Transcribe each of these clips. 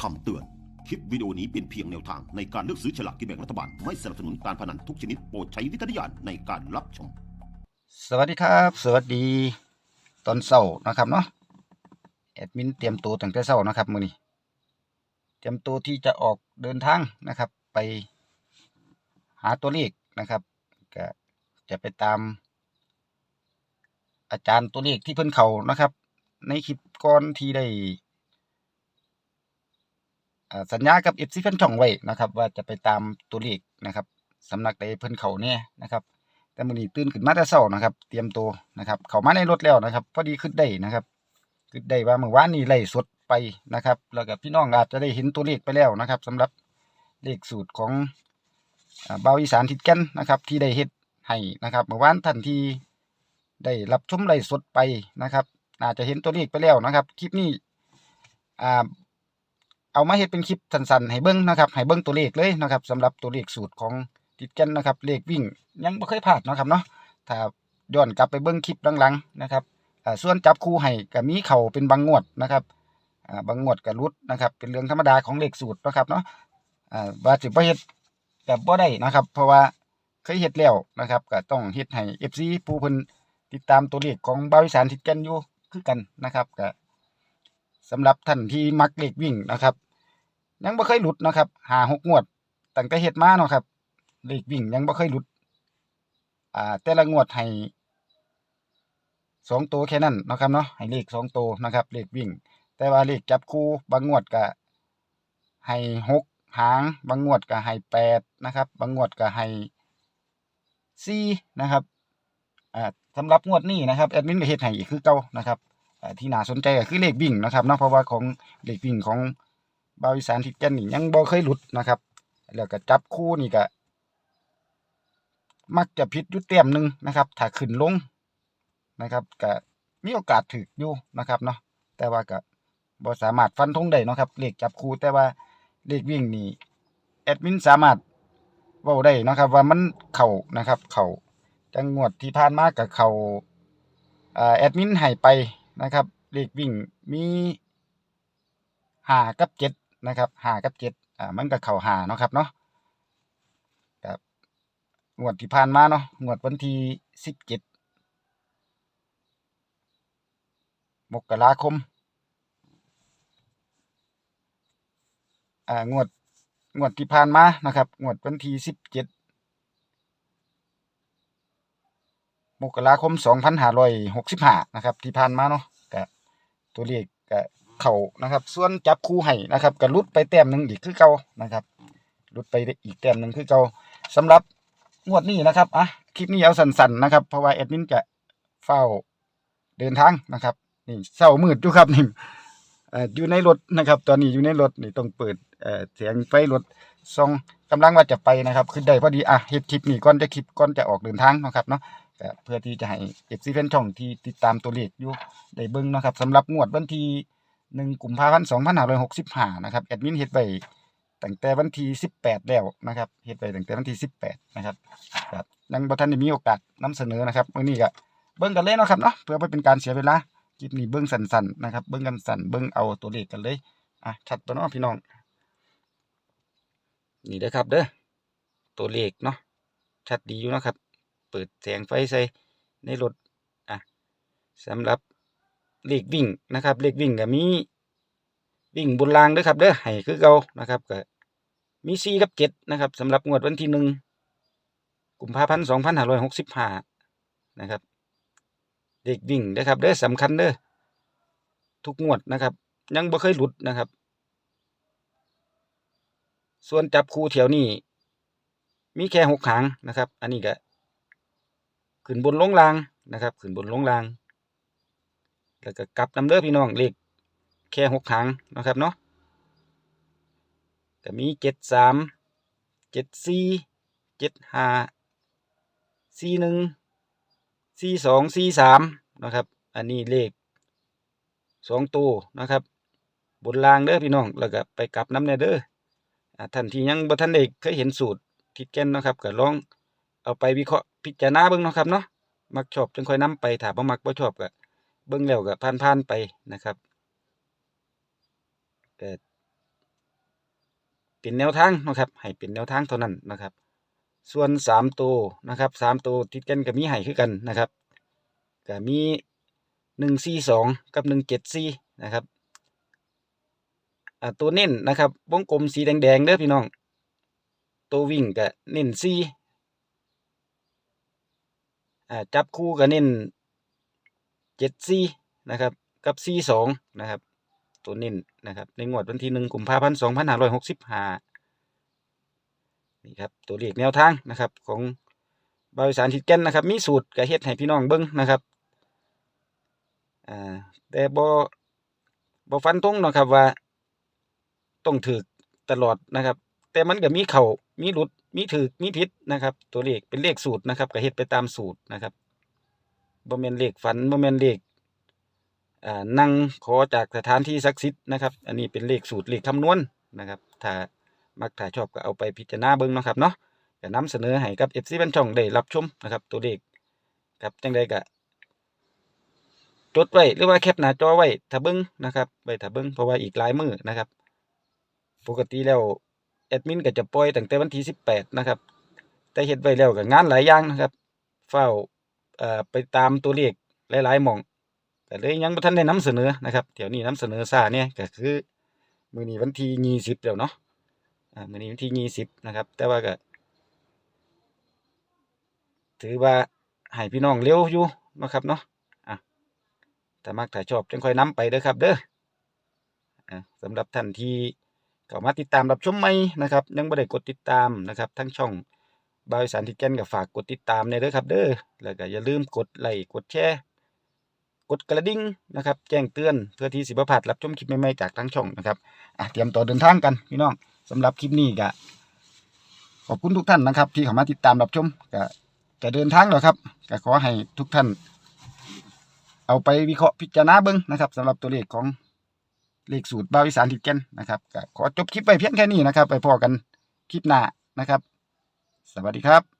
คำเตือน คลิปวิดีโอนี้เป็นเพียงแนวทางในการเลือกซื้อฉลากกินแบ่งรัฐบาล ไม่สนับสนุนการพนันทุกชนิดโปรดใช้วิจารณญาณในการรับชม สวัสดีครับ สวัสดีตอนเช้านะครับเนาะ แอดมินเตรียมตัวตั้งแต่เช้านะครับมือนี้ เตรียมตัวที่จะออกเดินทางนะครับ ไปหาตัวเลขนะครับก็จะไปตาม อาจารย์ตัวเลขที่เพิ่นเขานะครับ ในคลิปก่อนที่ได้ สัญญากับ FC เพิ่นช่องไว้นะครับ ว่าจะไปตามตัวเลขนะครับสำนักใดเพิ่นเขาแน่นะครับ แต่มื้อนี้ตื่นขึ้นมาแต่เช้านะครับ เตรียมตัวนะครับ เข้ามาในรถแล้วนะครับ พอดีขึ้นได้นะครับขึ้นได้ว่าเมื่อวานนี้ไล่สดไปนะครับ แล้วก็พี่น้องอาจจะได้เห็นตัวเลขไปแล้วนะครับสำหรับเลขสูตรของเบาอีสานทิดก่นนะครับ ที่ได้เฮ็ดให้นะครับเมื่อวานท่านทีได้รับชมไล่สดไปนะครับอาจจะเห็นตัวเลขไปแล้วนะครับ คลิปนี้อ่า เอามาเฮ็ดเป็นคลิปสั้นๆให้เบิ่งนะครับให้เบิ่งตัวเลขเลยนะครับสำหรับตัวเลขสูตรของติดกันนะครับเลขวิ่งยังบ่เคยพลาดนะครับเนาะถ้าย้อนกลับไปเบิ่งคลิปหลังๆนะครับส่วนจับคู่ให้ก็มีเข้าเป็นบางงวดนะครับบางงวดก็หลุดนะครับเป็นเรื่องธรรมดาของเลขสูตรนะครับเนาะอ่าว่าสิบ่เฮ็ดก็บ่ได้นะครับ เพราะว่าเคยเฮ็ดแล้วนะครับก็ต้องเฮ็ดให้ FC ผู้เพิ่นติดตามตัวเลขของบาวอีสานทิดกันอยู่คือกันนะครับก็ สำหรับท่านที่มักเลขวิ่งนะครับ ยังบ่เคยหลุดนะครับหาหกงวดตั้งแต่เฮ็ดมาเนาะครับเลขวิ่งยังบ่เคยหลุด อ่า แต่ละงวดให้สองตัวแค่นั้นนะครับเนาะให้เลขสองตัวนะครับเลขวิ่ง แต่ว่าเลขจับคู่บางงวดก็ให้หกหาง บางงวดก็ให้แปดนะครับ บางงวดก็ให้สี่นะครับอ่าสำหรับงวดนี้นะครับแอดมินก็เฮ็ดให้อีกคือเก่านะครับ ที่น่าสนใจก็คือเลขวิ่งนะครับเนาะเพราะว่าของเลขวิ่งของบาวอีสานทิดแก่นนี่ยังบ่เคยหลุดนะครับ แล้วก็จับคู่นี่ก็มักจะผิดยู่เต็มหนึ่งนะครับ ถ้าขึ้นลงนะครับก็มีโอกาสถึกอยู่นะครับเนาะแต่ว่าก็บ่สามารถฟันธงได้นะครับเลขจับคู่แต่ว่าเลขวิ่งนี่แอดมินสามารถเว้าได้นะครับ ว่ามันเข้านะครับ เข้าจังงวดที่ผ่านมากกับเข้าอ่าแอดมินให้ไป นะครับเลขวิ่งมีหากับเจ็ดนะครับหากับเจ็ดอ่ามันก็เข้าหาเนาะครับเนาะครับงวดที่ผ่านมาเนาะงวดวันที่สิบเจ็ดมกราคมอ่างวดงวดที่ผ่านมานะครับงวดวันที่สิบเจ็ดมกราคม2565นะครับที่ผ่านมาเนาะ ตัวเลขก็เข้านะครับ ส่วนจับคู่ให้นะครับก็ลุดไปแต้มหนึ่งอีกคือเก่านะครับลุดไปอีกแต้มหนึ่งคือเก่าสำหรับงวดนี้นะครับอะคลิปนี้เอาสั้นๆนะครับ เพราะว่าแอดมินจะเฝ้าเดินทางนะครับนี่เช้ามืดอยู่ครับนี่อยู่ในรถนะครับ ตอนนี้อยู่ในรถนี่ต้องเปิดเสียงไฟรถส่องกำลังว่าจะไปนะครับคือได้พอดีอะเฮ็ดคลิปนี้ก่อนจะคลิปก่อนจะออกเดินทางนะครับเนาะ เพื่อที่จะให้เอฟซีแฟนช่องที่ติดตามตัวเลขอยู่ได้เบิ่งนะครับสำหรับงวดวันที่หนึ่งกุมภาพันธ์สองพันห้าร้อยหกสิบห้านะครับแอดมินเฮ็ดไว้ตั้งแต่วันที่สิบแปดแล้วนะครับเฮ็ดไว้ตั้งแต่วันที่สิบแปดนะครับครับยังบ่ทันได้มีโอกาสนำเสนอนะครับมื้อนี้ก็เบิ่งกันเลยนะครับเนาะเพื่อบ่เป็นการเสียเวลาคลิปนี้เบิ่งสั้นๆนะครับเบิ่งกันสั้นเบิ่งเอาตัวเลขกันเลยอะชัดตัวเนาะพี่น้อง นี่เด้อครับเด้อตัวเลขเนาะชัดดีอยู่นะครับ เปิดแสงไฟใส่ในรถอะสำหรับเลขวิ่งนะครับเลขวิ่งก็มีวิ่งบนรางด้อครับเด้อให้คือเก่านะครับก็มีสี่กับเจ็ดนะครับสำหรับงวดวันที่หนึ่งกุมภาพันธ์สองพันห้าร้อยหกสิบห้านะครับเลขวิ่งเด้อครับเด้อสำคัญเด้อทุกงวดนะครับ ยังบ่เคยหลุดนะครับ ส่วนจับคู่แถวนี้มีแค่หกหางนะครับ อันนี้ก็ ขึ้นบนลงล่างนะครับขึ้นบนลงล่าง แล้วก็กลับนำเด้อพี่น้องเลขแค่หกหางนะครับเนาะก็มีเจ็ดสามเจ็ดสี่เจ็ดห้าสี่หนึ่งสี่สองสี่สามนะครับ อันนี้เลขสองตัวนะครับ บนล่างเด้อพี่น้องแล้วก็ไปกลับน้ำเนเด้อท่านที่ยังบ่ท่านได้เคยเห็นสูตรทิดแก่นนะครับก็ลองเอาไปวิเคราะห์ พิจารณาเบิ่งเนาะครับเนาะมักชอบจึงค่อยนํไปถ้าบ่มักบ่ชอบก็เบิ่งแล้วก็ผ่านๆไปนะครับแต่เป็นแนวทางเนาะครับ ให้เป็นแนวทางเท่านั้นนะครับ ส่วนสามตัวนะครับสามตัวติดกันก็มีให้คือกันนะครับก็มีหนึ่งสี่สองกับหนึ่งเจ็ดสี่นะครับอ่าตัวเน้นนะครับวงกลมสีแดงๆเด้อพี่น้อง ตัววิ่งก็เน้นสี่ อ่าจับคู่ก็เน้นเจ็ดสี่นะครับกับสี่สองนะครับตัวเน้นนะครับในงวดวันที่หนึ่งกุมภาพันธ์สองพันห้าร้อยหกสิบห้านี่ครับตัวเลขแนวทางนะครับของบริษัททิดแกนนะครับ มีสูตรกระเฮ็ดให้พี่น้องเบิ้งนะครับอ่าแต่บ่บ่ฟันธงนะครับว่าต้องถือตลอดนะครับ แต่มันก็มีเข่ามีหลุด มีถือมีผิดนะครับ ตัวเลขเป็นเลขสูตรนะครับก็เฮ็ดไปตามสูตรนะครับบ่แมนเลขฝันบ่แมนเลขอ่านั่งขอจากสถานที่ศักดิ์สิทธิ์นะครับ อันนี้เป็นเลขสูตรเลขคำนวณนะครับ ถ้ามักถ้าชอบก็เอาไปพิจารณาเบิ่งนะครับเนาะก็นำเสนอให้กับ FC บันช่องได้รับชมนะครับ ตัวเลขครับจังใดก็จดไว้หรือว่าแคปหน้าจอไว้ถ้าเบิ่งนะครับไว้ถ้าเบิ่งเพราะว่าอีกหลายมือนะครับ ปกติแล้ว แอดมินก็จะปล่อยตั้งแต่วันที่18นะครับ แต่เฮ็ดไว้แล้วก็งานหลายอย่างนะครับเฝ้าไปตามตัวเลขหลายๆหม่องก็เลยยังบ่ทันได้นำเสนอนะครับเดี๋ยวนี้นำเสนอซาเนี่ยก็คือมื้อนี้วันที่ยี่สิบแล้วเนาะอ่ามื้อนี้วันที่ยี่สิบนะครับ แต่ว่าก็ถือว่าให้พี่น้องเร็วอยู่นะครับเนาะอะถ้ามักถ้าชอบจังค่อยนํไปเด้อครับ เด้ออะสำหรับท่านที่ เข้ามาติดตามรับชมใหม่นะครับ ยังบ่ได้กดติดตามนะครับ ทั้งช่องบายสารทิแกนก็ฝากกดติดตามในเด้อครับ เด้อแล้วก็อย่าลืมกดไลค์กดแชร์กดกระดิ่งนะครับ แจ้งเตือนเพื่อที่สิบพลาดรับชมคลิปใหม่ๆจากทางช่องนะครับอะเตรียมตัวเดินทางกันพี่น้องสำหรับคลิปนี้ก็ขอบคุณทุกท่านนะครับ ที่เข้ามาติดตามรับชมก็จะเดินทางแล้วครับก็ขอให้ทุกท่าน เอาไปวิเคราะห์พิจารณาเบิ้งนะครับสำหรับตัวเลขของ เลขสูตรบาวิสานทิดแกนนะครับขอจบคลิปไปเพียงแค่นี้นะครับ ไปพอกันคลิปหน้านะครับ สวัสดีครับ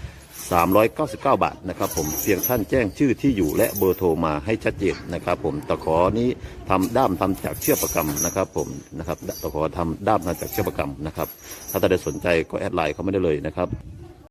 399 บาทนะครับผมเพียงท่านแจ้งชื่อที่อยู่และเบอร์โทรมาให้ชัดเจนนะครับผมตะขอนี้ทำด้ามทำจากเชือกประกำนะครับผมนะครับตะขอทำด้ามทำจากเชือกประกำนะครับถ้าท่านใดสนใจก็แอดไลน์เขาไม่ได้เลยนะครับ